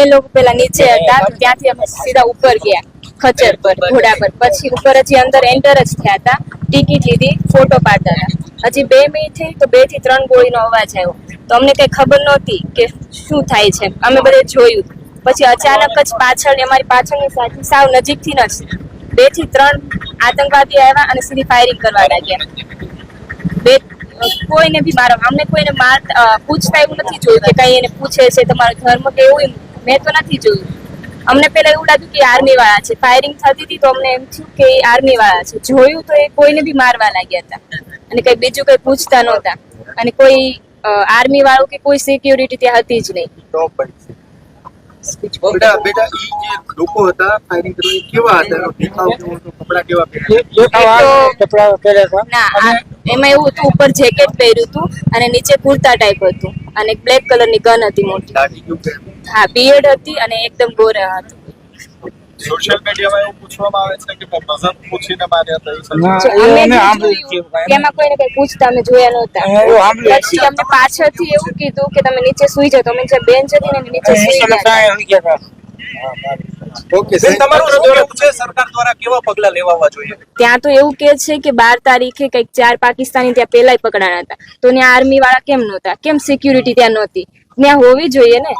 એ લોકો પેલા નીચે હતા ત્યાંથી અમે સીધા ઉપર ગયા ખચર પર ઘોડા પર. પછી ઉપર હજી અંદર એન્ટર જ થયા હતા ટિકિટ લીધી ફોટો પાડતા હતા. હજી બે મિનિટ થઈ તો બેથી ત્રણ ગોળીનો અવાજ આવ્યો. તો અમને કઈ ખબર નહોતી કે શું થાય છે. અમે બધે જોયું. પછી અચાનક જ પાછળ અમારી પાછળની સાથે સાવ નજીકથી ન જ બેથી ત્રણ આતંકવાદી આવ્યા અને સીધી ફાયરિંગ કરવા લાગ્યા. બે કોઈને બી મારો અમને કોઈને માર પૂછતા એવું નથી જોયું કે કઈ એને પૂછે છે તમારો ધર્મ કે એવું મેં તો નથી જોયું. અમને પેલા એવું લાગ્યું કે આર્મી વાળા છે. ફાયરિંગ થતી હતી તો અમને એમ થયું કે આર્મી વાળા છે. જોયું તો એ કોઈને બી મારવા લાગ્યા હતા. અને કઈ બીજું કઈ પૂછતા નહોતા. અને કોઈ આર્મી વાળું કે કોઈ સિક્યુરિટી ત્યાં હતી જ નહીં. બેટા બેટા ઈ જે લોકો હતા ફાયરિંગ કરવા કેવા હતા? દેખાવ કેવો હતો? કપડા કેવા પહેર્યા? કપડા પહેર્યા હતા. ના આ- એમાં એવું હતું ઉપર જેકેટ પહેર્યું હતું અને નીચે કુર્તા ટાઈપ હતું. અને એક બ્લેક કલરની ગન હતી મોટી. હા બિયર્ડ હતી અને એકદમ ગોરા હતો. સોશિયલ મીડિયામાં એવું પૂછવામાં આવે છે કે પૂછીને માર્યા ના, એમાં કોઈને કઈ પૂછતા અમે જોયા નહોતા. પછી અમને પાછળથી એવું કીધું કે તમે નીચે સુઈ જાઓ. તો અમે જે બેન્ચ હતી ને નીચે સુઈ ગયા હતા. સાંઈ આવી ગયા હતા ઓકે તમારું રજૂઆત છે? સરકાર દ્વારા કેવા પગલા લેવા જોઈએ? ત્યાં તો એવું કે છે કે બાર તારીખે કંઈક ચાર પાકિસ્તાની ત્યાં પેલા પકડાણા હતા. તો ત્યાં આર્મી વાળા કેમ નહોતા? કેમ સિક્યુરિટી ત્યાં નહોતી? ત્યાં હોવી જોઈએ ને?